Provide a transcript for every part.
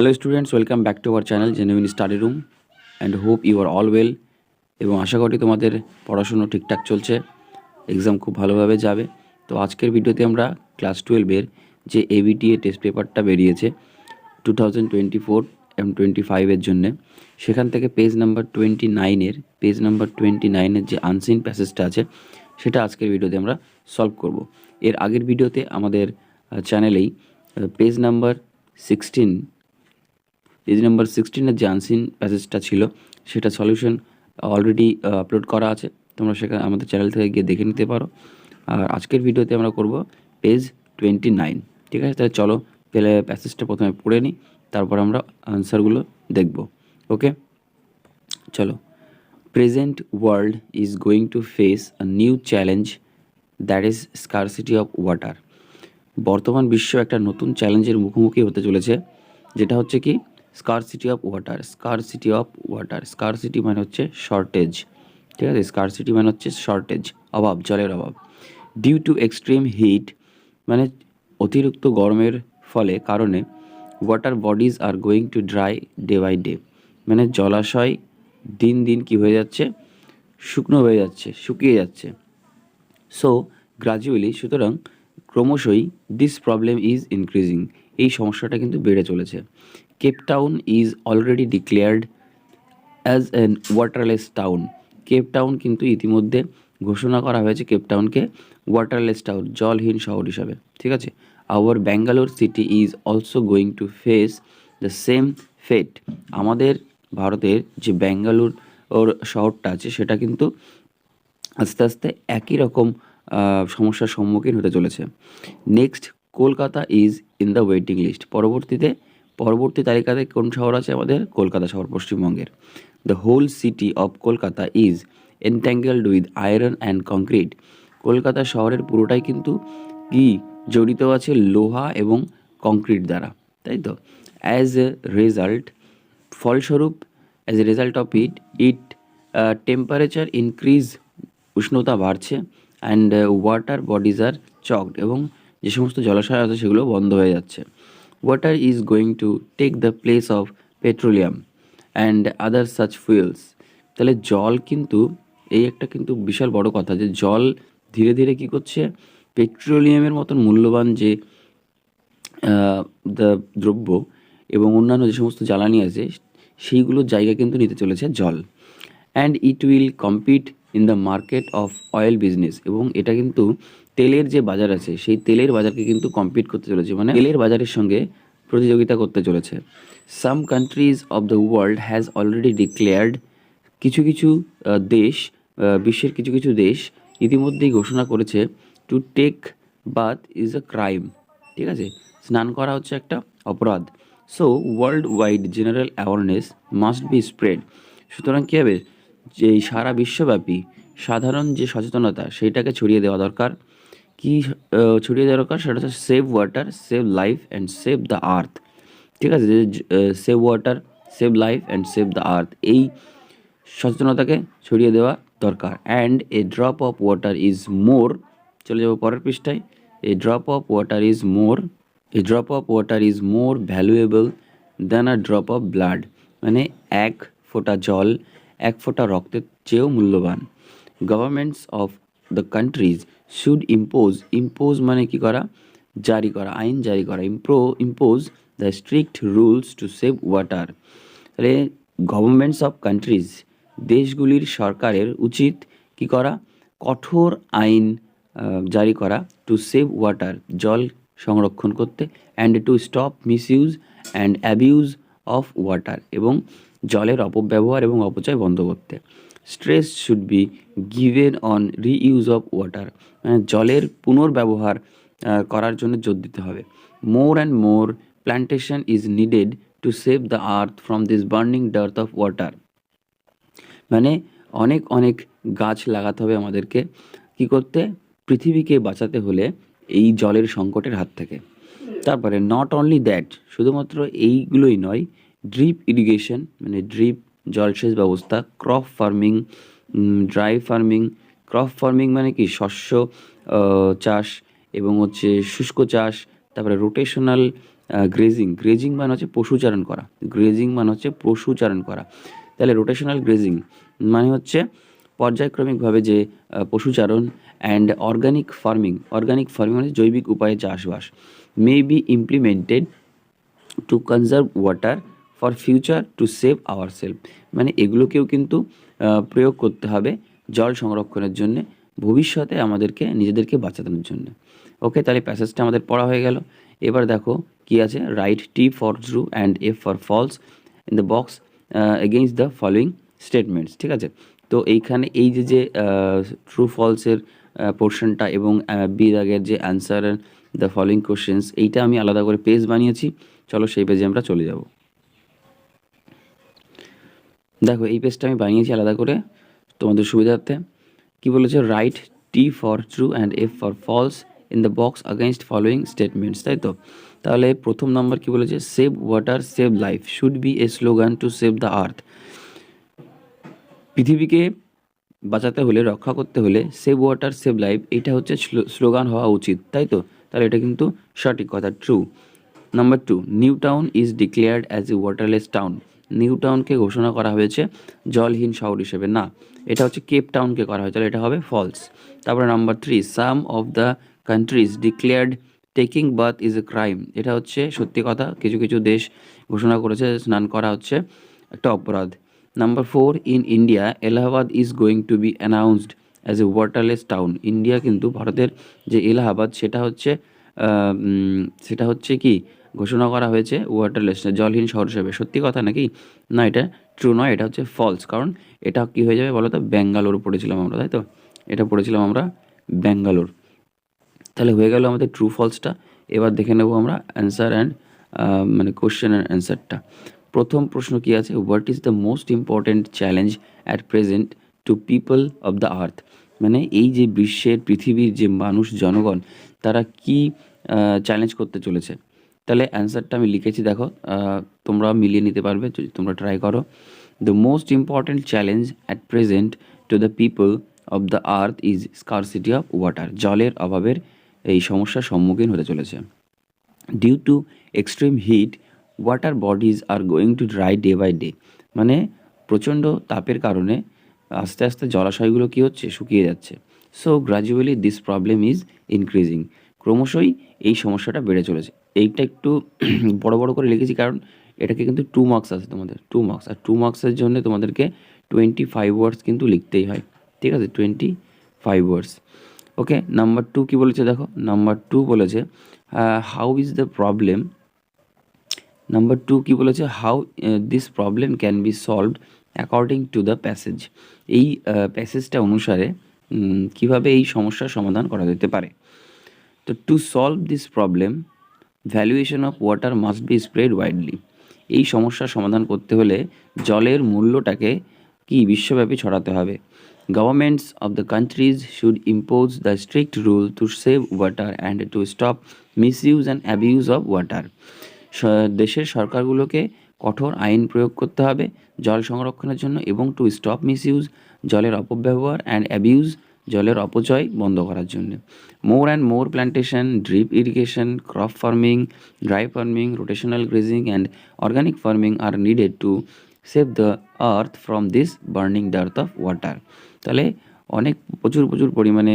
Hello students welcome back to our channel genuine study room and hope you are all well এবং আশা করি তোমাদের পড়াশুনো ঠিকঠাক চলছে এক্সাম খুব ভালোভাবে যাবে। তো আজকের ভিডিওতে আমরা ক্লাস টুয়েলভের যে এবিটিএ টেস্ট পেপারটা বেরিয়েছে টু থাউজেন্ড টোয়েন্টি ফোর এবং টোয়েন্টি ফাইভের জন্যে, সেখান থেকে পেজ নাম্বার টোয়েন্টি নাইনের পেজ নাম্বার টোয়েন্টি নাইনের যে আনসিন প্যাসেজটা আছে, সেটা আজকের ভিডিওতে আমরা সলভ করব। এর আগের ভিডিওতে আমাদের চ্যানেলেই page number sixteen page number সিক্সটিনের যে আনসিন প্যাসেজটা ছিল, সেটা সলিউশন অলরেডি আপলোড করা আছে। তোমরা সেখানে আমাদের চ্যানেল থেকে গিয়ে দেখে নিতে পারো। আর আজকের ভিডিওতে আমরা করব পেজ টোয়েন্টি নাইন ঠিক আছে? তাহলে চলো পেলে প্যাসেজটা প্রথমে পড়ে নিই, তারপর আমরা আনসারগুলো দেখব ওকে চলো। Present world is going to face a new challenge that is scarcity of water বর্তমান বিশ্ব একটা নতুন চ্যালেঞ্জের মুখোমুখি হতে চলেছে, যেটা হচ্ছে কি? Scarcity of water scarcity of water scarcity মানে হচ্ছে শর্টেজ ঠিক আছে? স্কারসিটি মানে হচ্ছে শর্টেজ অভাব, জলের অভাব। ডিউ টু এক্সট্রিম হিট মানে অতিরিক্ত গরমের ফলে কারণে water bodies are going to dry day by day মানে জলাশয় দিন দিন কি হয়ে যাচ্ছে? শুকনো হয়ে যাচ্ছে, শুকিয়ে যাচ্ছে। সো গ্রাজুয়ালি সুতরাং ক্রমশই দিস প্রবলেম ইজ ইনক্রিজিং এই সমস্যাটা কিন্তু বেড়ে চলেছে। Cape Town is already declared as an waterless town Cape Town কিন্তু ইতিমধ্যে ঘোষণা করা হয়েছে কেপটাউনকে ওয়াটারলেস টাউন জলহীন শহর হিসাবে। ঠিক আছে? Our Bangalore city is also going to face the same fate আমাদের ভারতের যে ব্যাঙ্গালোর ওর শহরটা আছে, সেটা কিন্তু আস্তে আস্তে একই রকম সমস্যার সম্মুখীন হতে চলেছে। Next Kolkata is in the waiting list পরবর্তীতে পরবর্তী তালিকাতে কোন শহর আছে আমাদের? কলকাতা শহর, পশ্চিমবঙ্গের। The whole city of Kolkata is entangled with iron and concrete Kolkata শহরের পুরোটাই কিন্তু কি? জড়িত আছে লোহা এবং কংক্রিট দ্বারা। তাই তো? অ্যাজ এ রেজাল্ট ফলস্বরূপ as a result of it it temperature increase উষ্ণতা বাড়ছে and water bodies R choked এবং যে সমস্ত জলাশয় আছে সেগুলো বন্ধ হয়ে যাচ্ছে। Water is going to take the place of petroleum and other such fuels তাহলে জল কিন্তু, এই একটা কিন্তু বিশাল বড় কথা যে জল ধীরে ধীরে কী করছে? পেট্রোলিয়ামের মতন মূল্যবান যে দ্রব্য এবং অন্যান্য যে সমস্ত জ্বালানি আছে, সেইগুলোর জায়গা কিন্তু নিতে চলেছে জল. And it will compete in the market of oil business এবং এটা কিন্তু তেলের যে বাজার আছে, সেই তেলের বাজারকে কিন্তু কম্পিট করতে চলেছে। মানে তেলের বাজারের সঙ্গে প্রতিযোগিতা করতে চলেছে। Some countries of the world has already declared কিছু কিছু দেশ বিশ্বের কিছু কিছু দেশ ইতিমধ্যেই ঘোষণা করেছে to take bath is a crime ঠিক আছে? স্নান করা হচ্ছে একটা অপরাধ। So world wide general awareness must be spread সুতরাং কী হবে? যে সারা বিশ্বব্যাপী সাধারণ যে সচেতনতা সেইটাকে ছড়িয়ে দেওয়া দরকার। কি ছড়িয়ে দেওয়া দরকার? সেটা হচ্ছে save water save life and save the earth ঠিক আছে? Save water save life and save the earth এই সচেতনতাকে ছড়িয়ে দেওয়া দরকার। And a drop of water is more চলে যাব পরের পৃষ্ঠায়। A drop of water is more a drop of water is more valuable than a drop of blood মানে এক ফোঁটা জল এক ফোঁটা রক্তের চেয়েও মূল্যবান। Governments of the countries should impose impose মানে কি করা? জারি করা, আইন জারি করা। ইম্প্রো impose the strict rules to save water তাহলে গভর্নমেন্টস অফ কান্ট্রিজ দেশগুলির সরকারের উচিত কি করা? কঠোর আইন জারি করা টু সেভ ওয়াটার জল সংরক্ষণ করতে and to stop misuse and abuse of water এবং জলের অপব্যবহার এবং অপচয় বন্ধ করতে। Stress should be given on reuse of water. মানে জলের পুনর্ব্যবহার করার জন্য জোর দিতে হবে। More and more plantation is needed to save the earth from this burning dearth of water. মানে অনেক অনেক গাছ লাগাতে হবে আমাদেরকে। কি করতে? পৃথিবীকে বাঁচাতে হলে এই জলের সংকটের হাত থেকে। তারপরে নট অনলি দ্যাট শুধুমাত্র এইগুলোই নয় ড্রিপ ইরিগেশন মানে ড্রিপ জলসেচ ব্যবস্থা, crop farming dry farming, crop farming মানে কি? শস্য চাষ এবং হচ্ছে শুষ্ক চাষ, তারপরে রোটেশনাল গ্রেজিং গ্রেজিং মানে হচ্ছে পশুচারণ করা। গ্রেজিং মানে হচ্ছে পশুচারণ করা। তাহলে রোটেশনাল গ্রেজিং মানে হচ্ছে পর্যায়ক্রমিকভাবে যে পশুচারণ and organic farming organic farming মানে জৈবিক উপায়ে চাষবাস। May be implemented to conserve water for future to save our self. মানে এগুলোকেও কিন্তু প্রয়োগ করতে হবে জল সংরক্ষণের জন্য ভবিষ্যতে আমাদেরকে, নিজেদেরকে বাঁচানোর জন্য। ওকে, তাহলে প্যাসেজটা আমাদের পড়া হয়ে গেল। এবার দেখো কি আছে। Write T for true and F for false in the box against the following statements ঠিক আছে? তো এইখানে এই যে যে ট্রু ফলসের পোর্শনটা এবং বির আগের যে অ্যান্সার দ্য ফলোয়িং কোশ্চেন্স এইটা আমি আলাদা করে পেজ বানিয়েছি। চলো সেই পেজে আমরা চলে যাব। দেখো, এই পেজটা আমি বানিয়েছি আলাদা করে তোমাদের সুবিধার্থে। কি বলেছে? Write T for true and F for false in the box against following statements তাই তো? তাহলে প্রথম নম্বর কি বলেছে? Save water save life should be a slogan to save the earth পৃথিবীকে বাঁচাতে হলে, রক্ষা করতে হলে সেভ ওয়াটার সেভ লাইফ এটা হচ্ছে স্লোগান হওয়া উচিত, তাই তো? তাহলে এটা কিন্তু সঠিক কথা true number two New Town is declared as a waterless town New টাউনকে ঘোষণা করা হয়েছে জলহীন শহর হিসেবে। না, এটা হচ্ছে কেপ টাউনকে করা হয়েছে, তাহলে এটা হবে ফলস তারপরে number three some of the countries declared taking bath is a crime এটা হচ্ছে সত্যি কথা, কিছু কিছু দেশ ঘোষণা করেছে, স্নান করা হচ্ছে একটা অপরাধ। Number four in India Allahabad is going to be announced as a waterless town India কিন্তু ভারতের যে এলাহাবাদ সেটা হচ্ছে সেটা হচ্ছে কি ঘোষণা করা হয়েছে ওয়াটারলেস জলহীন শহর হিসেবে। সত্যি কথা নাকি? না, এটা ট্রু নয়, এটা হচ্ছে ফলস কারণ এটা কি হয়ে যাবে বলো তো ব্যাঙ্গালোর পড়েছিলাম আমরা, তাই তো? এটা পড়েছিলাম আমরা ব্যাঙ্গালোর। তাহলে হয়ে গেল আমাদের ট্রু ফলসটা এবার দেখে নেব আমরা অ্যান্সার অ্যান্ড মানে কোশ্চেন অ্যান্ড অ্যান্সারটা প্রথম প্রশ্ন কি আছে? What is the most important challenge at present to people of the earth মানে এই যে বিশ্বের পৃথিবীর যে মানুষ, জনগণ, তারা কি চ্যালেঞ্জ করতে চলেছে? তাহলে অ্যান্সারটা আমি লিখেছি, দেখো তোমরা মিলিয়ে নিতে পারবে, যদি তোমরা ট্রাই করো। The most important challenge at present to the people of the earth is scarcity of water জলের অভাবের এই সমস্যার সম্মুখীন হতে চলেছে। Due to extreme heat water bodies are going to dry day by day মানে প্রচণ্ড তাপের কারণে আস্তে আস্তে জলাশয়গুলো কী হচ্ছে? শুকিয়ে যাচ্ছে। So gradually this problem is increasing ক্রমশই এই সমস্যাটা বেড়ে চলেছে। এইটা একটু বড় বড় করে লিখেছি কারণ এটাকে কিন্তু টু মার্কস আছে তোমাদের টু মার্কস আর টু মার্কসের জন্য তোমাদেরকে টোয়েন্টি ফাইভ ওয়ার্ডস কিন্তু লিখতেই হয়, ঠিক আছে? Twenty five words okay number two কী বলেছে দেখো? নাম্বার টু বলেছে how is the problem number two কী বলেছে? How this problem can be solved according to the passage এই প্যাসেজটা অনুসারে কীভাবে এই সমস্যার সমাধান করা যেতে পারে? তো to solve this problem valuation of water must be spread widely এই সমস্যার সমাধান করতে হলে জলের মূল্যটাকে কি বিশ্বব্যাপী ছড়াতে হবে? Governments of the countries should impose the strict rule to save water and to stop misuse and abuse of water দেশের সরকারগুলোকে কঠোর আইন প্রয়োগ করতে হবে জল সংরক্ষণের জন্য এবং টু স্টপ মিসইউজ জলের অপব্যবহার অ্যান্ড অ্যাবিউজ জলের অপচয় বন্ধ করার জন্য। More and more plantation drip irrigation crop farming dry farming rotational grazing and organic farming are needed to save the earth from this burning dearth of water তাহলে অনেক প্রচুর প্রচুর পরিমাণে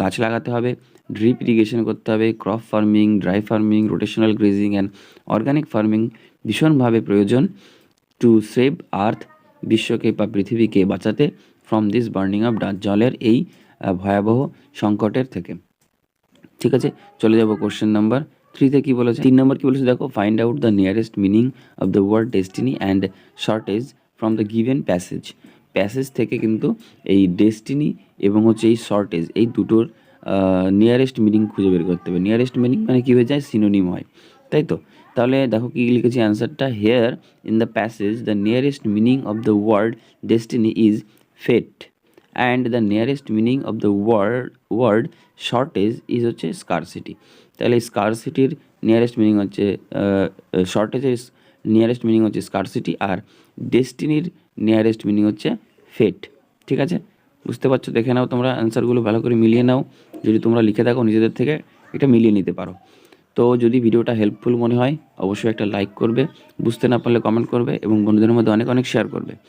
গাছ লাগাতে হবে ড্রিপ ইরিগেশন করতে হবে crop farming dry farming rotational grazing and organic farming ভীষণভাবে প্রয়োজন টু সেভ আর্থ বিশ্বকে বা পৃথিবীকে বাঁচাতে ফ্রম দিস বার্নিং অফ জলের এই ভয়াবহ সংকটের থেকে। ঠিক আছে? চলে যাব কোশ্চেন নাম্বার থ্রিতে কী বলেছে? তিন নম্বর কী বলেছে? দেখো find out the nearest meaning of the word destiny and shortage from the given passage passage থেকে কিন্তু এই ডেস্টিনি এবং হচ্ছে এই শর্টেজ এই দুটোর নিয়ারেস্ট মিনিং খুঁজে বের করতে হবে। নিয়ারেস্ট মিনিং মানে কী হয়ে যায়? সিনোনিম হয়। তাই তো? তাহলে দেখো কি লিখেছি অ্যান্সারটা here in the passage the nearest meaning of the word destiny is fate and the nearest meaning of the word word shortage is হচ্ছে স্কারসিটি তাহলে স্কারসিটির নিয়ারেস্ট মিনিং হচ্ছে শর্টেজের নিয়ারেস্ট মিনিং হচ্ছে স্কারসিটি আর ডেস্টিনির নিয়ারেস্ট মিনিং হচ্ছে fate ঠিক আছে? বুঝতে পারছ? দেখে নাও তোমরা অ্যান্সারগুলো ভালো করে মিলিয়ে নাও। যদি তোমরা লিখে থাকো নিজেদের থেকে, এটা মিলিয়ে নিতে পারো। তো যদি ভিডিওটা হেল্পফুল মনে হয়, অবশ্যই একটা লাইক করবে, বুঝতে না পারলে কমেন্ট করবে এবং বন্ধুদের মধ্যে অনেক অনেক শেয়ার করবে।